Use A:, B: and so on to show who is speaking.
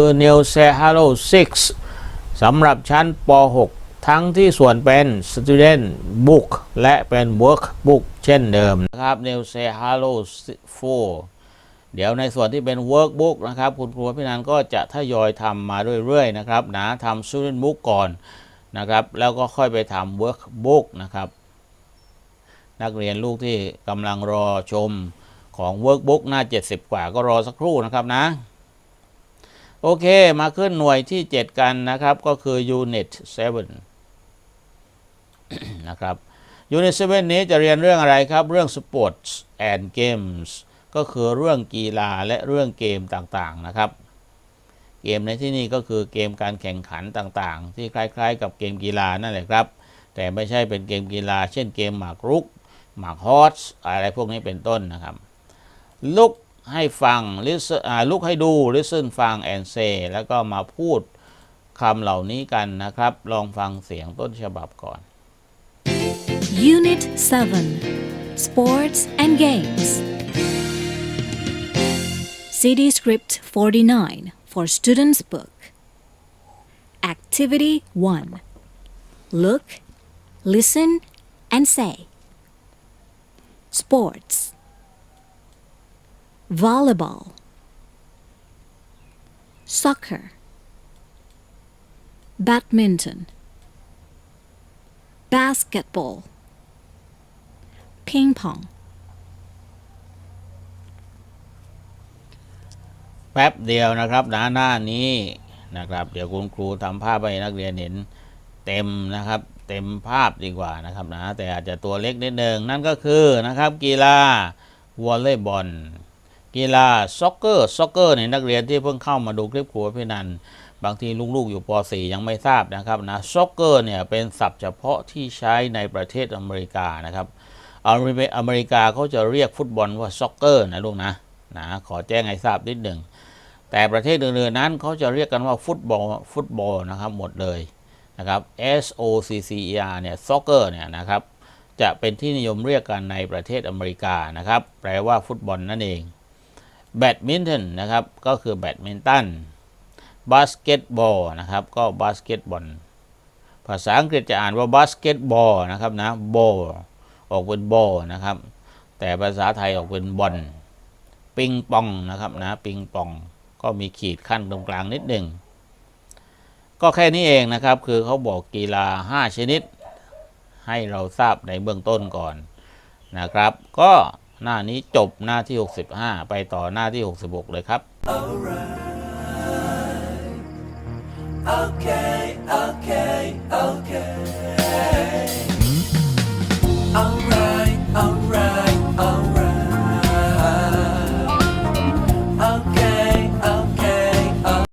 A: คือ New s e h a l o 6 สำหรับชั้นป .6 ทั้งที่ส่วนเป็น Student Book และเป็น Workbook เช่นเดิมนะครับ New s e h a l o 4 เดี๋ยวในส่วนที่เป็น Workbook นะครับ คุณครูพี่นันก็จะทยอยทำมาเรื่อยๆนะครับนะทำ Student Book ก่อนนะครับ แล้วก็ค่อยไปทำ Workbook นะครับ นักเรียนลูกที่กำลังรอชมของ Workbook หน้า 70 กว่าก็รอสักครู่นะครับนะ โอเค มาขึ้นหน่วยที่ 7 กันนะครับ ก็คือ Unit 7 นะครับ Unit 7 นี้จะเรียนเรื่องอะไรครับ เรื่อง Sports and Games ก็คือเรื่องกีฬาและเรื่องเกมต่างๆนะครับ เกมในที่นี้ก็คือเกมการแข่งขันต่างๆ ที่คล้ายๆ กับเกมกีฬานั่นแหละครับ แต่ไม่ใช่เป็นเกมกีฬา เช่นเกมหมากรุก หมากฮอสอะไรพวกนี้เป็นต้นนะครับลุก ให้ฟัง listen ลุกให้ดู listen ฟัง and say แล้วก็มาพูดคำเหล่านี้กันนะครับ ลองฟังเสียงต้นฉบับก่อน
B: Unit 7 Sports and Games. CD Script 49 for Students Book. Activity 1 Look, listen, and say. Sports Volleyball, Soccer, Badminton, Basketball. ping pong,
A: แป๊บเดียวนะครับหน้าหน้านี้นะครับ เดี๋ยวคุณครูทำภาพให้นักเรียนเห็นเต็มนะครับ เต็มภาพดีกว่านะครับนะแต่อาจจะตัวเล็กนิดหนึ่งนั่นก็คือนะครับกีฬาวอลเลย์บอล กีฬาซ็อกเกอร์ซ็อกเกอร์เนี่ยนักเรียนที่เพิ่งเข้ามาดูคลิปครูพี่นันบางทีลูกๆอยู่ป .4 ยังไม่ทราบนะครับนะซ็อกเกอร์เนี่ยเป็นศัพท์เฉพาะที่ใช้ในประเทศอเมริกานะครับอเมริอเมริกาเขาจะเรียกฟุตบอลว่าซ็อกเกอร์นะลูกนะนะขอแจ้งให้ทราบนิดหนึ่งแต่ประเทศอื่นๆนั้นเขาจะเรียกกันว่าฟุตบอลฟุตบอลนะครับหมดเลยนะครับ S O C C E R เนี่ยซ็อกเกอร์เนี่ยนะครับจะเป็นที่นิยมเรียกกันในประเทศอเมริกานะครับแปลว่าฟุตบอลนั่นเอง แบดมินตันนะครับ ก็คือแบดมินตันบาสเกตบอลนะครับ ก็บาสเกตบอลภาษาอังกฤษจะอ่านว่าบาสเกตบอลนะครับนะบอลออกเป็นบอลนะครับ แต่ภาษาไทยออกเป็นบอลปิงปองนะครับนะปิงปองก็มีขีดขั้นตรงกลางนิดหนึ่งก็แค่นี้เองนะครับ คือเขาบอกกีฬา 5 ชนิด ให้เราทราบในเบื้องต้นก่อนนะครับ ก็ หน้านี้จบหน้าที่ 65 ไปต่อหน้าที่ 66 เลยครับ right.
C: okay, Okay, okay,